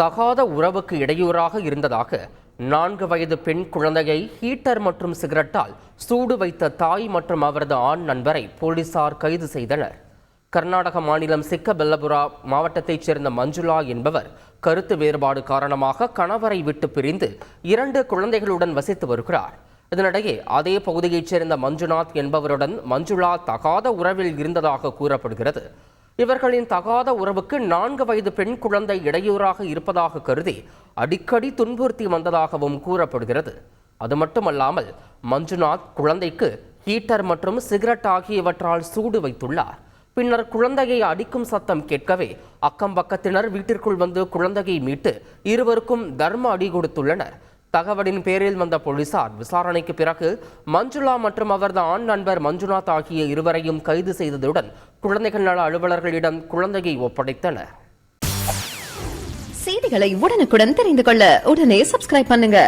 தகாத உறவுக்கு இடையூறாக இருந்ததாக நான்கு வயது பெண் குழந்தையை ஹீட்டர் மற்றும் சிகரெட்டால் சூடு வைத்த தாய் மற்றும் அவரது ஆண் நண்பரை போலீசார் கைது செய்தனர். கர்நாடக மாநிலம் சிக்கபெல்லபுரா மாவட்டத்தைச் சேர்ந்த மஞ்சுளா என்பவர் கருத்து வேறுபாடு காரணமாக கணவரை விட்டு பிரிந்து இரண்டு குழந்தைகளுடன் வசித்து வருகிறார். இதனிடையே அதே பகுதியைச் சேர்ந்த மஞ்சுநாத் என்பவருடன் மஞ்சுளா தகாத உறவில் இருந்ததாக கூறப்படுகிறது. இவர்களின் தகாத உறவுக்கு நான்கு வயது பெண் குழந்தை இடையூறாக இருப்பதாக கருதி அடிக்கடி துன்புறுத்தி வந்ததாகவும் கூறப்படுகிறது. அது மட்டுமல்லாமல் மஞ்சுநாத் குழந்தைக்கு ஹீட்டர் மற்றும் சிகரெட் ஆகியவற்றால் சூடு வைத்துள்ளார். பின்னர் குழந்தையை அடிக்கும் சத்தம் கேட்கவே அக்கம் பக்கத்தினர் வீட்டிற்குள் வந்து குழந்தையை மீட்டு இருவருக்கும் தர்ம அடி கொடுத்துள்ளனர். தகவலின் பேரில் வந்த போலீசார் விசாரணைக்கு பிறகு மஞ்சுளா மற்றும் அவரது ஆண் நண்பர் மஞ்சுநாத் ஆகிய இருவரையும் கைது செய்ததுடன் குழந்தைகள் நல அலுவலர்களிடம் குழந்தையை ஒப்படைத்தனர். செய்திகளை உடனுக்குடன் தெரிந்து கொள்ள உடனே சப்ஸ்கிரைப் பண்ணுங்க.